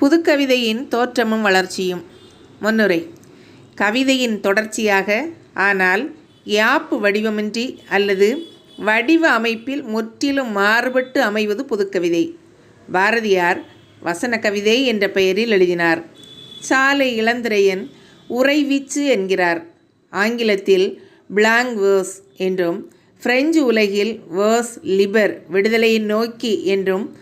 புதுக்கவிதையின் தோற்றமும் வளர்ச்சியும். முன்னுரை. கவிதையின் தொடர்ச்சியாக ஆனால் யாப்பு வடிவமின்றி அல்லது வடிவ அமைப்பில் முற்றிலும் மாறுபட்டு அமைவது புதுக்கவிதை. பாரதியார் வசன கவிதை என்ற பெயரில் எழுதினார். சாலை இளந்திரையன் உறைவீச்சு என்கிறார். ஆங்கிலத்தில் பிளாங் வேர்ஸ் என்றும் பிரெஞ்சு உலகில் வேர்ஸ் லிபர் விடுதலையை நோக்கி என்றும்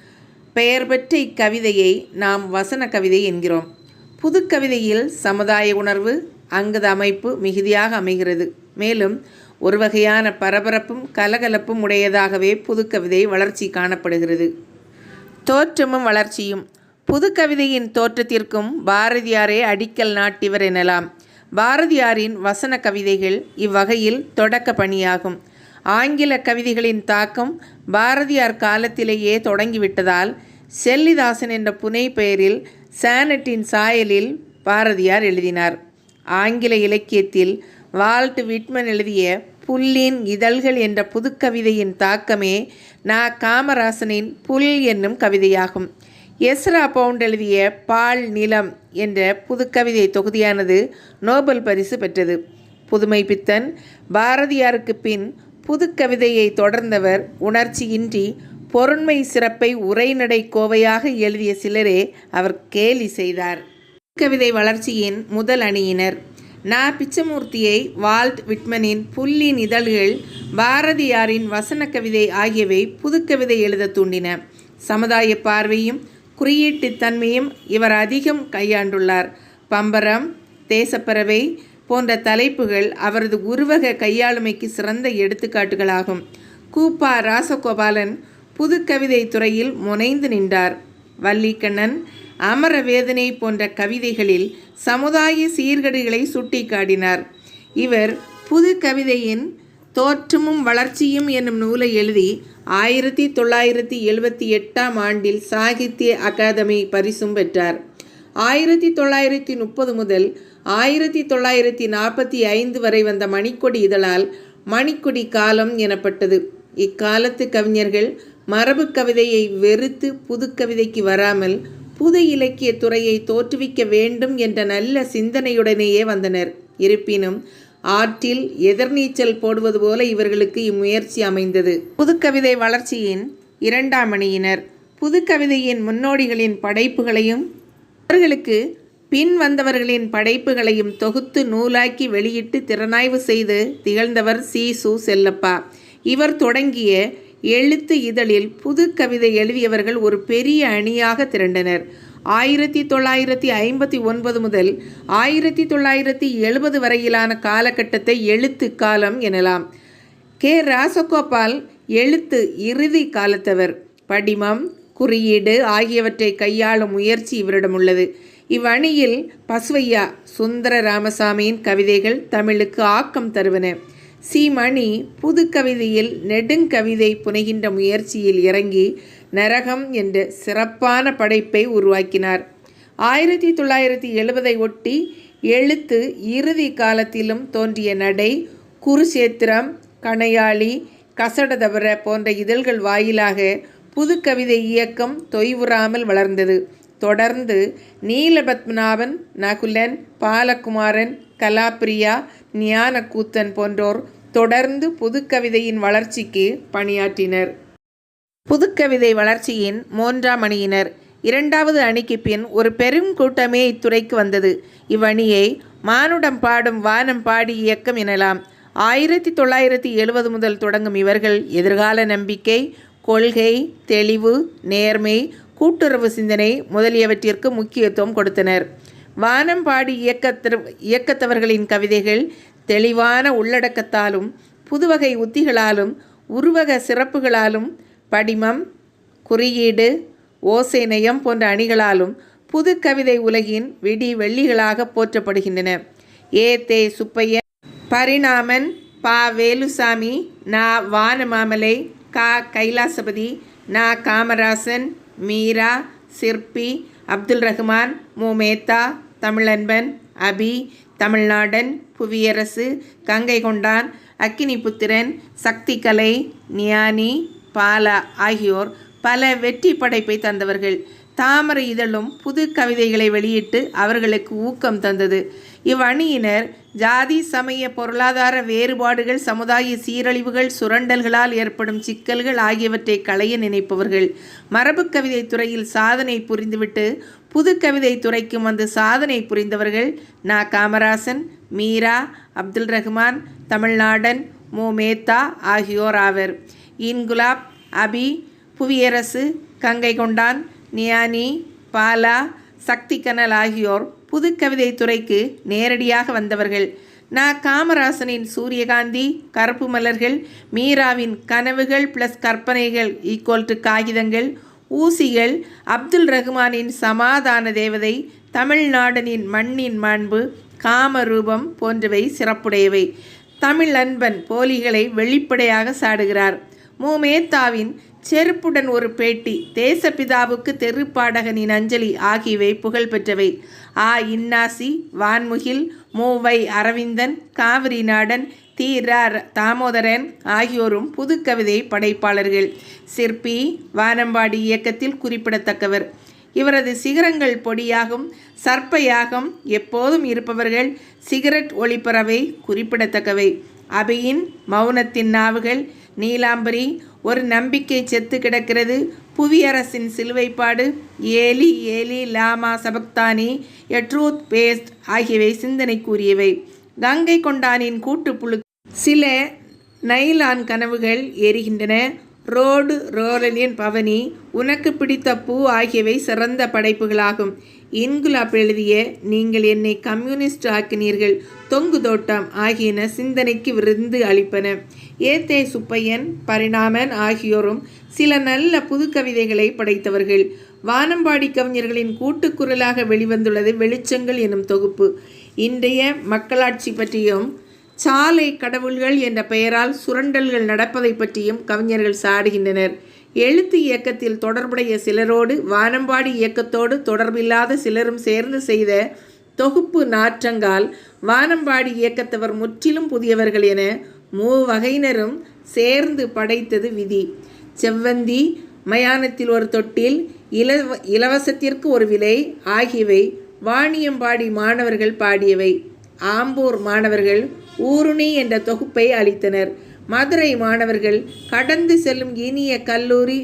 பெயர் பெற்ற இக்கவிதையை நாம் வசன கவிதை என்கிறோம். புதுக்கவிதையில் சமுதாய உணர்வு அங்கத அமைப்பு மிகுதியாக அமைகிறது. மேலும் ஒரு வகையான பரபரப்பும் கலகலப்பும் உடையதாகவே புதுக்கவிதை வளர்ச்சி காணப்படுகிறது. தோற்றமும் வளர்ச்சியும். புதுக்கவிதையின் தோற்றத்திற்கும் பாரதியாரே அடிக்கல் நாட்டிவர் எனலாம். பாரதியாரின் வசன கவிதைகள் இவ்வகையில் தொடக்க பணியாகும். ஆங்கில கவிதைகளின் தாக்கம் பாரதியார் காலத்திலேயே தொடங்கிவிட்டதால் செல்லிதாசன் என்ற புனை பெயரில் சானட்டின் சாயலில் பாரதியார் எழுதினார். ஆங்கில இலக்கியத்தில் வால்ட் விட்மன் எழுதிய புல்லின் இதழ்கள் என்ற புதுக்கவிதையின் தாக்கமே நா. காமராசனின் புல் என்னும் கவிதையாகும். எஸ்ரா பவுண்ட் எழுதிய பால் நிலம் என்ற புதுக்கவிதை தொகுதியானது நோபல் பரிசு பெற்றது. புதுமை பித்தன் பாரதியாருக்கு பின் புதுக்கவிதையை தொடர்ந்தவர் உணர்ச்சியின்றி பொருண்மை சிறப்பை உரைநடை கோவையாக எழுதிய சிலரே அவர் கேலி செய்தார். கவிதை வளர்ச்சியின் முதல் அணியினர். நா. பிச்சமூர்த்தியை வால்ட் விட்மனின் புள்ளி இதழ்கள் பாரதியாரின் வசன கவிதை ஆகியவை புதுக்கவிதை எழுத தூண்டின. சமுதாய பார்வையும் குறியீட்டுத்தன்மையும் இவர் அதிகம் கையாண்டுள்ளார். பம்பரம் தேசப்பறவை போன்ற தலைப்புகள் அவரது உருவக கையாளுமைக்கு சிறந்த எடுத்துக்காட்டுகளாகும். கூப்பா ராசகோபாலன் புதுக்கவிதை துறையில் முனைந்து நின்றார். வள்ளிக்கண்ணன் அமர வேதனை போன்ற கவிதைகளில் சமுதாய சீர்கேடுகளை சுட்டிக்காட்டினார். இவர் புது கவிதையின் தோற்றமும் வளர்ச்சியும் என்னும் நூலை எழுதி ஆயிரத்தி தொள்ளாயிரத்தி எழுபத்தி எட்டாம் ஆண்டில் சாகித்ய அகாதமி பரிசும் பெற்றார். ஆயிரத்தி தொள்ளாயிரத்தி முப்பது முதல் ஆயிரத்தி தொள்ளாயிரத்தி நாற்பத்தி ஐந்து வரை வந்த மணிக்கொடி இதழால் மணிக்கொடி காலம் எனப்பட்டது. இக்காலத்து கவிஞர்கள் மரபு கவிதையை வெறுத்து புதுக்கவிதைக்கு வராமல் புது இலக்கிய துறையை தோற்றுவிக்க வேண்டும் என்ற நல்ல சிந்தனையுடனேயே வந்தனர். இருப்பினும் ஆற்றில் எதிர்நீச்சல் போடுவது போல இவர்களுக்கு இம்முயற்சி அமைந்தது. புதுக்கவிதை வளர்ச்சியின் இரண்டாம் அணியினர். புதுக்கவிதையின் முன்னோடிகளின் படைப்புகளையும் அவர்களுக்கு பின் வந்தவர்களின் படைப்புகளையும் தொகுத்து நூலாக்கி வெளியிட்டு திறனாய்வு செய்து திகழ்ந்தவர் சி. சு. செல்லப்பா. இவர் தொடங்கிய எழுத்து இதழில் புது கவிதை எழுதியவர்கள் ஒரு பெரிய அணியாக திரண்டனர். ஆயிரத்தி தொள்ளாயிரத்தி ஐம்பத்தி ஒன்பது முதல் ஆயிரத்தி தொள்ளாயிரத்தி எழுபது வரையிலான காலகட்டத்தை எழுத்து காலம் எனலாம். கே. ராசகோபால் எழுத்து இறுதி காலத்தவர். படிமம் குறியீடு ஆகியவற்றை கையாளும் முயற்சி இவரிடம் உள்ளது. இவ்வணியில் பசுவையா சுந்தர ராமசாமியின் கவிதைகள் தமிழுக்கு ஆக்கம் தருவன. சீமணி புது கவிதையில் நெடுங்கவிதை புனைகின்ற முயற்சியில் இறங்கி நரகம் என்ற சிறப்பான படைப்பை உருவாக்கினார். ஆயிரத்தி தொள்ளாயிரத்தி எழுபதை ஒட்டி எழுத்து இறுதி காலத்திலும் தோன்றிய நடை குருசேத்திரம் கணையாளி கசடதவர போன்ற இதழ்கள் வாயிலாக புது கவிதை இயக்கம் தொய்வுறாமல் வளர்ந்தது. தொடர்ந்து நீலபத்மநாபன் நகுலன் பாலகுமாரன் கலாப்பிரியா ஞானக்கூத்தன் போன்றோர் தொடர்ந்து புதுக்கவிதையின் வளர்ச்சிக்கு பணியாற்றினர். புதுக்கவிதை வளர்ச்சியின் மூன்றாம் அணியினர். இரண்டாவது அணிக்கு பின் ஒரு பெரும் கூட்டமே இத்துறைக்கு வந்தது. இவ்வணியை மானுடம் பாடும் வானம் பாடி இயக்கம் எனலாம். ஆயிரத்தி தொள்ளாயிரத்தி எழுபது முதல் தொடங்கும் இவர்கள் எதிர்கால நம்பிக்கை கொள்கை தெளிவு நேர்மை கூட்டுறவு சிந்தனை முதலியவற்றிற்கு முக்கியத்துவம் கொடுத்தனர். வானம்பாடி இயக்கத்த இயக்கத்தவர்களின் கவிதைகள் தெளிவான உள்ளடக்கத்தாலும் புதுவகை உத்திகளாலும் உருவக சிறப்புகளாலும் படிமம் குறியீடு ஓசை நயம் போன்ற அணிகளாலும் புது கவிதை உலகின் விடி வெள்ளிகளாக போற்றப்படுகின்றன. ஏ. தே. சுப்பையன் பரிணாமன் பா. வேலுசாமி நா. வானமாமலை கா. கைலாசபதி நா. காமராசன் மீரா சிற்பி அப்துல் ரஹ்மான் மு மேத்தா தமிழன்பன் அபி தமிழ்நாடன் புவியரசு கங்கை கொண்டான் அக்கினிபுத்திரன் சக்திகலை ஞானி பாலா ஆகியோர் பல வெற்றி படைப்பை தந்தவர்கள். தாமரை இதழும் புது கவிதைகளை வெளியிட்டு அவர்களுக்கு ஊக்கம் தந்தது. இவ்வணியினர் ஜாதி சமய பொருளாதார வேறுபாடுகள் சமுதாய சீரழிவுகள் சுரண்டல்களால் ஏற்படும் சிக்கல்கள் ஆகியவற்றை களைய நினைப்பவர்கள். மரபு கவிதை துறையில் சாதனை புரிந்துவிட்டு புது கவிதை துறைக்கும் வந்து சாதனை புரிந்தவர்கள் நா. காமராசன் மீரா அப்துல் ரஹ்மான் தமிழ்நாடன் மு. மேத்தா ஆகியோர் ஆவர். இன்குலாப் அபி புவியரசு கங்கை கொண்டான் நியானி பாலா சக்தி கனல் ஆகியோர் புதுக்கவிதை துறைக்கு நேரடியாக வந்தவர்கள். நா. காமராசனின் சூரியகாந்தி கருப்பு மலர்கள் மீராவின் கனவுகள் ப்ளஸ் கற்பனைகள் ஈக்குவல் டு காகிதங்கள் ஊசிகள் அப்துல் ரஹ்மானின் சமாதான தேவதை தமிழ்நாடனின் மண்ணின் மாண்பு காமரூபம் போன்றவை சிறப்புடையவை. தமிழ் அன்பன் போலிகளை வெளிப்படையாக சாடுகிறார். மு. மேத்தாவின் செருப்புடன் ஒரு பேட்டி. தேசப்பிதாவுக்கு தெருப்பாடகனின் அஞ்சலி ஆகியவை புகழ்பெற்றவை ஆ. இன்னாசி வான்முகில் மூவை அரவிந்தன் காவிரி நாடன் தி. ர. தாமோதரன் ஆகியோரும் புதுக்கவிதை படைப்பாளர்கள். சிற்பி வானம்பாடி இயக்கத்தில் குறிப்பிடத்தக்கவர். இவரது சிகரங்கள் பொடியாகும் சர்ப்பயாகம் எப்போதும் இருப்பவர்கள் சிகரெட் ஒளிப்பறவை குறிப்பிடத்தக்கவை. அபியின் மௌனத்தின் நாவுகள் நீலாம்பரி ஒரு நம்பிக்கை செத்து கிடக்கிறது. புவியரசின் சிலுவைப்பாடு ஏலி ஏலி லாமா சபக்தானி எட்ரூத் பேஸ்ட் ஆகியவை சிந்தனைக்குரியவை. கங்கை கொண்டானின் கூட்டுப்புழு சில நைலான் கனவுகள் எரிகின்றன ரோடு ரோரலின் பவனி உனக்கு பிடித்த பூ ஆகியவை சிறந்த படைப்புகளாகும். இன்குலாப் எழுதிய நீங்கள் என்னை கம்யூனிஸ்ட் ஆக்கினீர்கள் தொங்கு தோட்டம் ஆகியன சிந்தனைக்கு விருந்து அளிப்பன. ஏத்தே சுப்பையன் பரிணாமன் ஆகியோரும் சில நல்ல புதுக்கவிதைகளை படைத்தவர்கள். வானம்பாடி கவிஞர்களின் கூட்டுக்குரலாக வெளிவந்துள்ளது வெளிச்சங்கள் எனும் தொகுப்பு. இன்றைய மக்களாட்சி பற்றியும் சாலை கடவுள்கள் என்ற பெயரால் சுரண்டல்கள் நடப்பதை பற்றியும் கவிஞர்கள் சாடுகின்றனர். எழுத்து இயக்கத்தில் தொடர்புடைய சிலரோடு வானம்பாடி இயக்கத்தோடு தொடர்பில்லாத சிலரும் சேர்ந்து செய்த தொகுப்பு நாற்றங்கால் வானம்பாடி இயக்கத்தவர் முற்றிலும் புதியவர்கள் என மூவகையினரும் சேர்ந்து படைத்தது விதி. செவ்வந்தி மயானத்தில் ஒரு தொட்டில் இலவ இலவசத்திற்கு ஒரு விலை ஆகியவை வாணியம்பாடி மாணவர்கள் பாடியவை. ஆம்பூர் மாணவர்கள் ஊருணி என்ற தொகுப்பை அளித்தனர். மதுரை மாணவர்கள் கடந்து செல்லும் இனிய கல்லூரி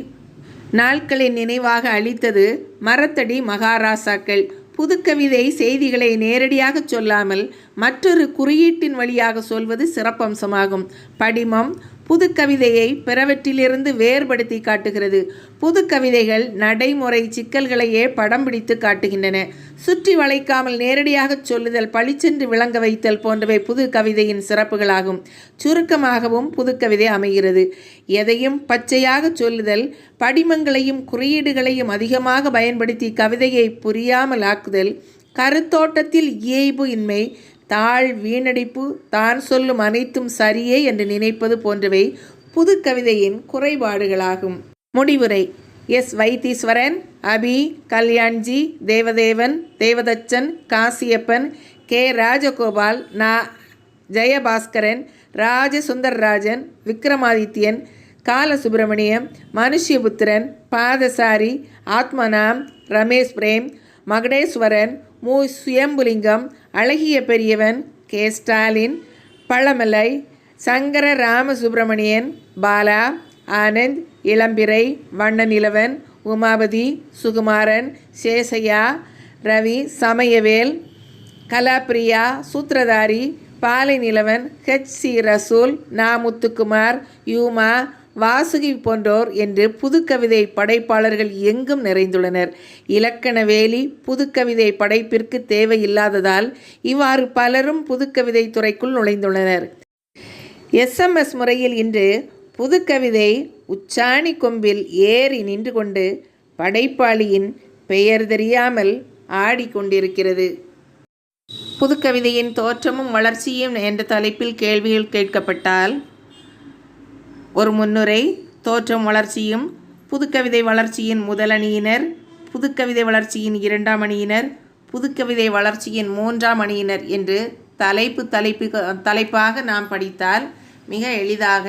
நாட்களின் நினைவாக அளித்தது மரத்தடி மகாராசாக்கள். புதுக்கவிதை செய்திகளை நேரடியாக சொல்லாமல் மற்றொரு குறியீட்டின் வழியாக சொல்வது சிறப்பம்சமாகும். படிமம் புதுக்கவிதையை பிறவற்றிலிருந்து வேறுபடுத்தி காட்டுகிறது. புதுக்கவிதைகள் நடைமுறை சிக்கல்களையே படம் பிடித்து காட்டுகின்றன. சுற்றி வளைக்காமல் நேரடியாக சொல்லுதல் பளிச்சென்று விளங்க வைத்தல் போன்றவை புது கவிதையின் சிறப்புகளாகும். சுருக்கமாகவும் புதுக்கவிதை அமைகிறது. எதையும் பச்சையாக சொல்லுதல் படிமங்களையும் குறியீடுகளையும் அதிகமாக பயன்படுத்தி கவிதையை புரியாமல் ஆக்குதல் கருத்தோட்டத்தில் இயைபு இன்மை தாழ் வீணடிப்பு தான் சொல்லும் அனைத்தும் சரியே என்று நினைப்பது போன்றவை புது கவிதையின் குறைபாடுகளாகும். முடிவுரை. எஸ். வைத்தீஸ்வரன் அபி கல்யாண்ஜி தேவதேவன் தேவதச்சன் காசியப்பன் கே. ராஜகோபால் நா. ஜெயபாஸ்கரன் ராஜசுந்தரராஜன் விக்ரமாதித்யன் காலசுப்பிரமணியம் மனுஷ்யபுத்திரன் பாதசாரி ஆத்மனாம் ரமேஷ் பிரேம் மகடேஸ்வரன் மு சுயம்புலிங்கம் அழகிய பெரியவன் கே. ஸ்டாலின் பழமலை சங்கர ராமசுப்பிரமணியன் பாலா ஆனந்த் இளம்பிறை வண்ணநிலவன் உமாபதி சுகுமாரன் சேசையா ரவி சமயவேல் கலாப்பிரியா சூத்திரதாரி பாலை நிலவன் ஹெச். சி. ரசூல் நா முத்துக்குமார் யூமா வாசுகி போன்றோர் என்று புதுக்கவிதை படைப்பாளர்கள் எங்கும் நிறைந்துள்ளனர். இலக்கண வேலி புதுக்கவிதை படைப்பிற்கு தேவையில்லாததால் இவ்வாறு பலரும் புதுக்கவிதை துறைக்குள் நுழைந்துள்ளனர். எஸ்எம்எஸ் முறையில் இன்று புதுக்கவிதை உச்சாணி கொம்பில் ஏறி நின்று கொண்டு படைப்பாளியின் பெயர் தெரியாமல் ஆடிக்கொண்டிருக்கிறது புதுக்கவிதையின் தோற்றமும் வளர்ச்சியும் என்ற தலைப்பில் கேள்விகள் கேட்கப்பட்டால் ஒரு முன்னுரை தோற்றம் வளர்ச்சியும் புதுக்கவிதை வளர்ச்சியின் முதல் அணியினர் புதுக்கவிதை வளர்ச்சியின் இரண்டாம் அணியினர் புதுக்கவிதை வளர்ச்சியின் மூன்றாம் அணியினர் என்று தலைப்பு தலைப்பு தலைப்பாக நாம் படித்தால் மிக எளிதாக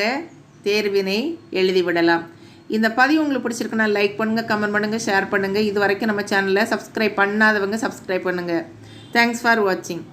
தேர்வினை எழுதிவிடலாம். இந்த பதிவு உங்களுக்கு பிடிச்சிருக்குன்னா லைக் பண்ணுங்கள் கமெண்ட் பண்ணுங்கள் ஷேர் பண்ணுங்கள் இது வரைக்கும் நம்ம சேனலை சப்ஸ்கிரைப் பண்ணாதவங்க சப்ஸ்கிரைப் பண்ணுங்கள் தேங்க்ஸ் ஃபார் வாட்சிங்